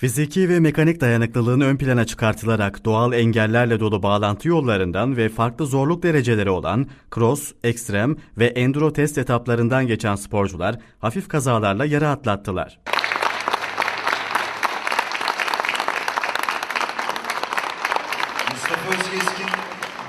Fiziki ve mekanik dayanıklılığın ön plana çıkartılarak doğal engellerle dolu bağlantı yollarından ve farklı zorluk dereceleri olan cross, ekstrem ve enduro test etaplarından geçen sporcular hafif kazalarla yara atlattılar. Mustafa Özkeskin,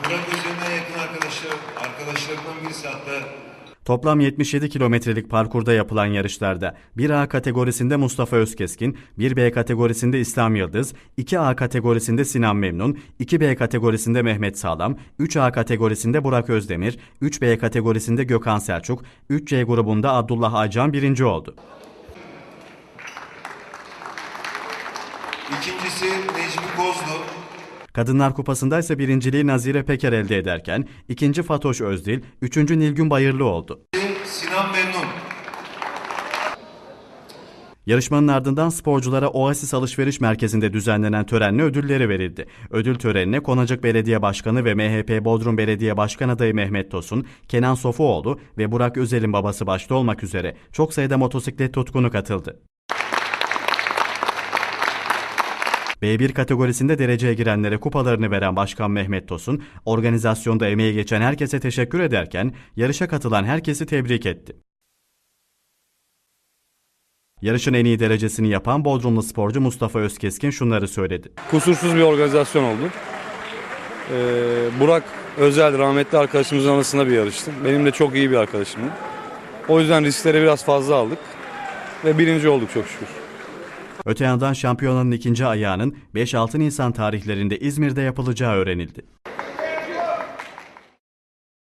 Burak Özen'e yakın arkadaşlar, arkadaşlarından birisi hatta Toplam 77 kilometrelik parkurda yapılan yarışlarda 1A kategorisinde Mustafa Özkeskin, 1B kategorisinde İslam Yıldız, 2A kategorisinde Sinan Memnun, 2B kategorisinde Mehmet Sağlam, 3A kategorisinde Burak Özdemir, 3B kategorisinde Gökhan Selçuk, 3C grubunda Abdullah Aycan birinci oldu. ikincisi Necmi Kozlu, Kadınlar Kupası'nda ise birinciliği Nazire Peker elde ederken, ikinci Fatoş Özdil, üçüncü Nilgün Bayırlı oldu. Sinan Memnun. Yarışmanın ardından sporculara Oasis Alışveriş Merkezi'nde düzenlenen törenle ödülleri verildi. Ödül törenine Konacık Belediye Başkanı ve MHP Bodrum Belediye Başkan adayı Mehmet Tosun, Kenan Sofuoğlu ve Burak Özel'in babası başta olmak üzere çok sayıda motosiklet tutkunu katıldı. B1 kategorisinde dereceye girenlere kupalarını veren Başkan Mehmet Tosun, organizasyonda emeği geçen herkese teşekkür ederken yarışa katılan herkesi tebrik etti. Yarışın en iyi derecesini yapan Bodrumlu sporcu Mustafa Özkeskin şunları söyledi. kusursuz bir organizasyon oldu. Ee, Burak Özel rahmetli arkadaşımızın anısına bir yarıştı. Benim de çok iyi bir arkadaşımdı. O yüzden riskleri biraz fazla aldık ve birinci olduk çok şükür. Öte yandan şampiyonanın ikinci ayağının 5-6 Nisan tarihlerinde İzmir'de yapılacağı öğrenildi.